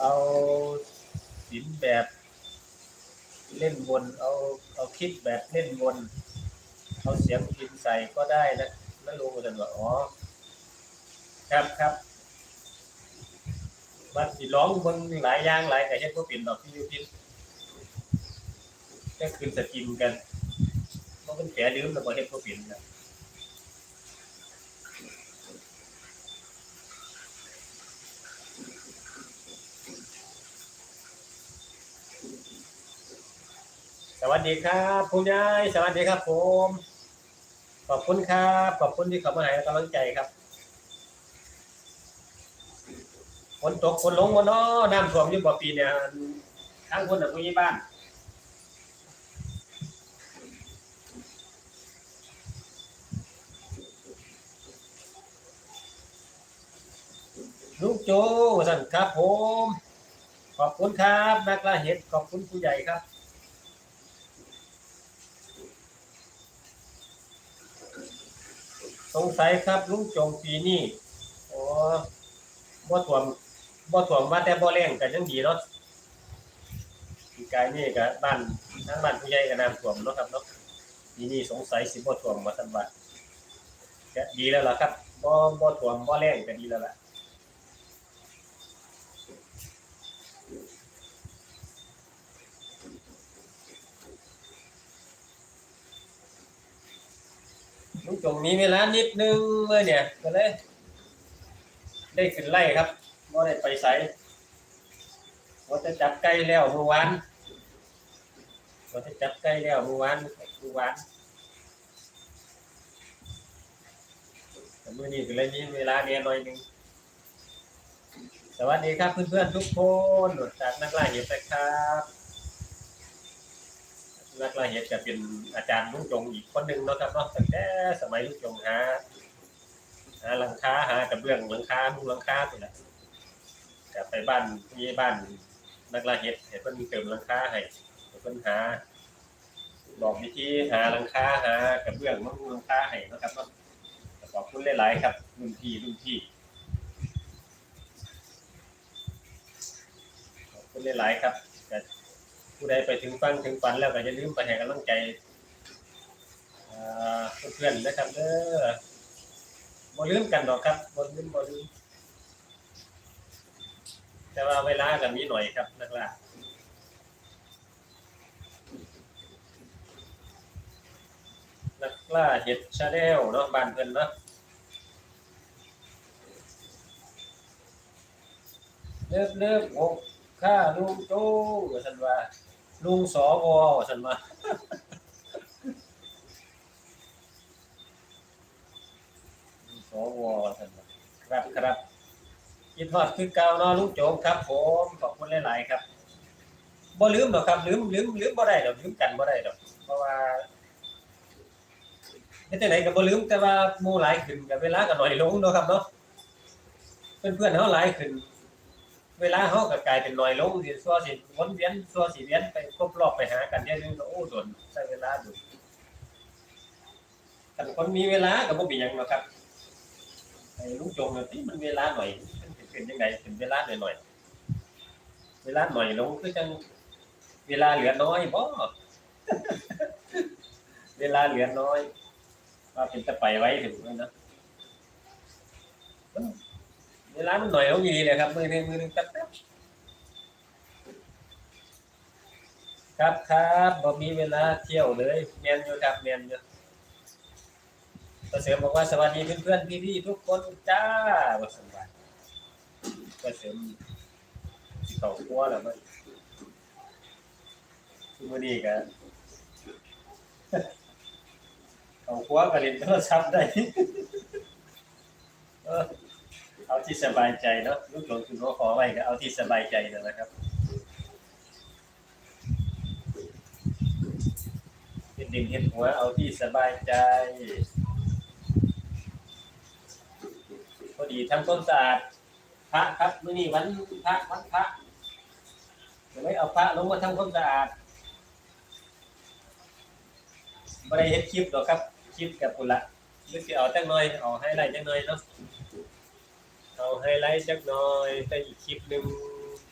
เอาสินแบบเล่นวน เอาเอาคลิปแบบเล่นวน เอาเสียงพิมพ์ใส่ก็ได้นะแล้วลุงก็จะบออ๋อ ครับครับมันสิร้องเบิ่งหลายอย่างหลายแต่เฮ็ดบ่เป็นดอกที่อยู่พิมพ์ก็คืนสตรีมกันบ่เป็นแผลลืมแล้วบ่เฮ็ดบ่เป็นนะ สวัสดีครับคุณยายสวัสดีครับผม ขอบคุณครับ ขอบคุณที่เข้ามาให้กำลังใจครับฝนตกฝนลงวันน้อน้ำท่วมอยู่บ่ปีเนี่ยทางคนน่ะผู้ใหญ่บ้านลูกโจสันครับผม ขอบคุณครับนักล่าเห็ดขอบคุณผู้ใหญ่ครับ สงสัยครับลุงจงปีนี้อ๋อบ่ถ่วมบ่ถ่วมว่าแต่บ่แรงก็ยังดีเนาะปีกายนี่ก็บ้านทั้งบ้านผู้ใหญ่ก็น้ำท่วมเนาะครับเนาะปีนี้สงสัยสิบ่ถ่วมมาทันว่าก็ดีแล้วล่ะครับบ่บ่ถ่วมบ่แรงก็ดีแล้วล่ะ ลุงจงมีเวลานิดนึงเลยเนี่ยก็เลย ได้ขึ้นไล่ครับบ่ได้ไปไสว่าจะจับไก่แล้วเมื่อวานว่าจะจับไก่แล้วเมื่อวานเมื่อวานแต่มื้อนี้ก็เลยมีเวลาเรียนหน่อยนึงสวัสดีครับเพื่อนๆทุกคนจากนักล่าเห็ดนะครับ นักล่าเห็ดจะเป็นอาจารย์ลุงจงอีกคนหนึ่งเนาะครับเนาะตั้งแต่สมัยลุงจงหาหาหลังคาหากระเบื้องหลังคามุงหลังคาตัวละกลับไปบ้านพี่บ้านนักลาเห็ดเห็ดเพิ่นเติมหลังคาให้เพิ่นหาบอกวิธีหาหลังคาหากระเบื้องมุงหลังคาให้นะครับเนาะขอบคุณหลายๆครับรุ่นพี่รุ่นพี่ขอบคุณหลายๆครับ ผู้ใดไปถึงฟังถึงฝันแล้วก็อย่าลืมไปให้กำลังใจเพื่อนๆนะครับเด้อบ่ลืมกันดอกครับบ่ลืมบ่ลืมแต่ว่าเวลากันมีหน่อยครับนักล่านักล่าเห็ดชาแนลเนาะบ้านเพิ่นเนาะเลิกเลิกอกข้าลุงโตว่าซั่นว่า ลุงสวว่าซั่นว่าสวท่านครับครับคิดฮอดคือเก่าเนาะลุงโจมครับผมขอบคุณหลายๆครับบ่ลืมหรอกครับลืมลืมลืมบ่ได้ดอกลืมกันบ่ได้ดอกเพราะว่าเฮ็ดจังไดก็บ่ลืมแต่ว่าหมู่หลายขึ้นก็เวลาก็น้อยลงเนาะครับเนาะเพื่อนๆเฮาหลายขึ้น เวลาเฮาก็กลายเป็นน้อยลงสิซัวสิวนเวียนซัวสิเวียนไปครบรอบไปหากันเดี๋ยวนึงก็โอ้โดนใช้เวลาดูคันคนมีเวลาก็บ่มีหยังหรอกครับไอ้ลุงจงเนี่ยมันเวลาหน่อยมันเป็นยังไงเป็นเวลาหน่อยหน่อยๆเวลาหน่อยลงคือจังเวลาเหลือน้อยบ่เวลาเหลือน้อยว่าเป็นจะไปไว้ถึงนะ เวลามันหน่อยลงดีเลยครับ มือหนึ่งมือหนึ่งแป๊บครับครับบ่มีเวลาเที่ยวเลยเมียนอยู่ครับเมียนอยู่ก็เสริมบอกว่าสวัสดีเพื่อนๆพี่ๆทุกคนจ้าว่าสบายก็เสริมสิเขาครัวแล้วมันคือมื้อนี้ก็เขาครัวก็เล่นโทรศัพท์ได้ เอาที่สบายใจเนาะลูกหลงคุณก็ขอไว้ก็เอาที่สบายใจนั่นแหละครับเป็นดินเห็ดหัวเอาที่สบายใจ พอดีทำความสะอาดพระครับมื้อนี้วันพระวันพระจะไม่เอาพระลงมาทำความสะอาดบ่ได้เฮ็ดคลิปหรอกครับ คลิปกับพุ่นละหรือสิเอาจักหน่อยเอาไฮไลท์จักหน่อยเนาะ เอาไฮไลท์จักหน่อยแต่อีกคลิปหนึ่ง